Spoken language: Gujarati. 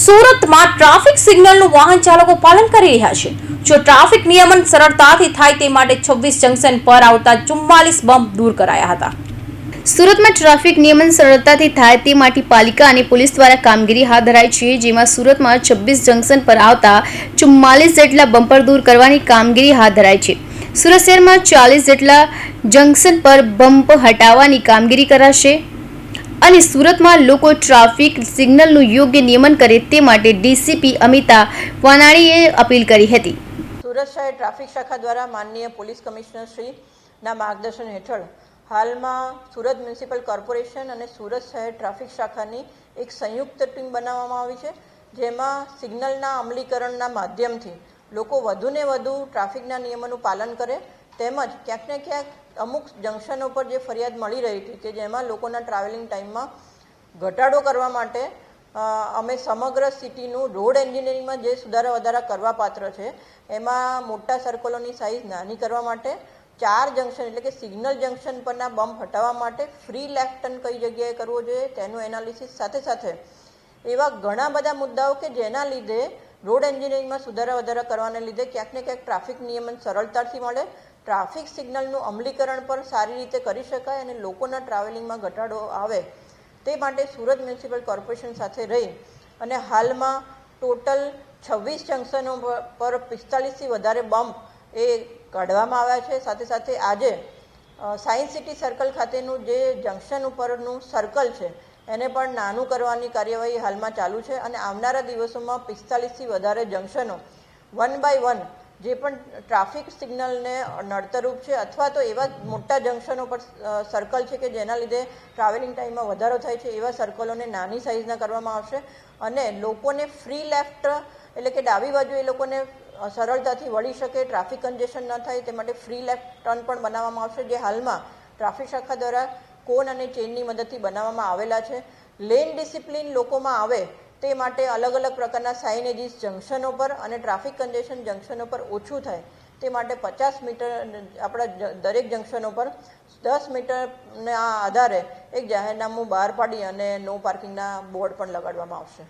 સુરતમાં ટ્રાફિક સિગ્નલનું વાહન ચાલકો પાલન કરી રહ્યા છે. જો ટ્રાફિક નિયમન સરળતાથી થાય તે માટે છવ્વીસ જંકશન પર આવતા ચુમ્માલીસ બમ્પ દૂર કરાયા હતા. સુરતમાં ટ્રાફિક નિયમન સરળતાથી થાય તે માટે પાલિકા અને પોલીસ દ્વારા કામગીરી હાથ ધરાઈ છે, જેમાં સુરતમાં છવ્વીસ જંકશન પર આવતા ચુમ્માલીસ જેટલા બમ્પર દૂર કરવાની કામગીરી હાથ ધરાઈ છે. સુરત શહેરમાં ચાલીસ જેટલા જંકશન પર બમ્પ હટાવવાની કામગીરી કરાશે. અને સુરતમાં લોકો ટ્રાફિક સિગ્નલનું યોગ્ય નિયમન કરે તે માટે ડીસીપી અમિતા વનાણીએ અપીલ કરી હતી. સુરત શહેર ટ્રાફિક શાખા દ્વારા માનનીય પોલીસ કમિશનર શ્રીના માર્ગદર્શન હેઠળ હાલમાં સુરત મ્યુનિસિપલ કોર્પોરેશન અને સુરત શહેર ટ્રાફિક શાખાની એક સંયુક્ત ટીમ બનાવવામાં આવી છે, જેમાં સિગ્નલના અમલીકરણના માધ્યમથી લોકો વધુને વધુ ટ્રાફિકના નિયમોનું પાલન કરે તેમજ ક્યાંક ને ક્યાંક અમુક જંકશનો પર જે ફરિયાદ મળી રહી હતી કે જેમાં લોકોના ટ્રાવેલિંગ ટાઈમમાં ઘટાડો કરવા માટે અમે સમગ્ર સિટીનું રોડ એન્જિનિયરિંગમાં જે સુધારા વધારા કરવા પાત્ર છે, એમાં મોટા સર્કલોની સાઇઝ નાની કરવા માટે, ચાર જંકશન એટલે કે સિગ્નલ જંકશન પરના બમ્પ હટાવવા માટે ફ્રી લેફ્ટ ટર્ન કઈ જગ્યાએ કરવો જોઈએ તેનું એનાલિસિસ સાથે સાથે એવા ઘણા બધા મુદ્દાઓ કે જેના લીધે રોડ એન્જિનિયરિંગમાં સુધારા વધારા કરવાને લીધે ક્યાંક ને ક્યાંક ટ્રાફિક નિયમન સરળતાથી મળે. ટ્રાફિક સિગ્નલનું અમલીકરણ પણ સારી રીતે કરી શકાય અને લોકોના ટ્રાવેલિંગમાં ઘટાડો આવે. તે માટે સુરત મ્યુનિસિપલ કોર્પોરેશન સાથે રહી અને હાલમાં ટોટલ છવ્વીસ જંકશનો પર- પિસ્તાલીસથી વધારે બમ્પ એ કાઢવામાં આવ્યા છે. સાથે સાથે આજે સાયન્સ સિટી સર્કલ ખાતેનું જે જંકશન ઉપરનું સર્કલ છે એને પણ નાનું કરવાની કાર્યવાહી હાલમાં ચાલુ છે અને આવનારા દિવસોમાં પિસ્તાલીસથી વધારે જંકશનો વન બાય વન જે પણ ટ્રાફિક સિગ્નલને નડતરરૂપ છે અથવા તો એવા મોટા જંકશનો પર સર્કલ છે કે જેના લીધે ટ્રાવેલિંગ ટાઈમમાં વધારો થાય છે એવા સર્કલોને નાની સાઇઝના કરવામાં આવશે અને લોકોને ફ્રી લેફ્ટ એટલે કે ડાબી બાજુ એ લોકોને સરળતાથી વળી શકે ટ્રાફિક કન્જેશન ન થાય તે માટે ફ્રી લેફ્ટ ટર્ન પણ બનાવવામાં આવશે જે હાલમાં ટ્રાફિક શાખા દ્વારા કોન અને ચેનની મદદથી બનાવવામાં આવેલા છે. લેન ડિસિપ્લિન લોકોમાં આવે તે માટે અલગ અલગ પ્રકારના સાઇનેજીસ જંકશનો પર અને ટ્રાફિક કન્જેશન જંકશનો પર ઓછું થાય. તે માટે પચાસ મીટર આપણા દરેક જંકશનો પર દસ મીટરના આધારે એક જાહેરનામું બહાર પાડી અને નો પાર્કિંગના બોર્ડ પણ લગાડવામાં આવશે.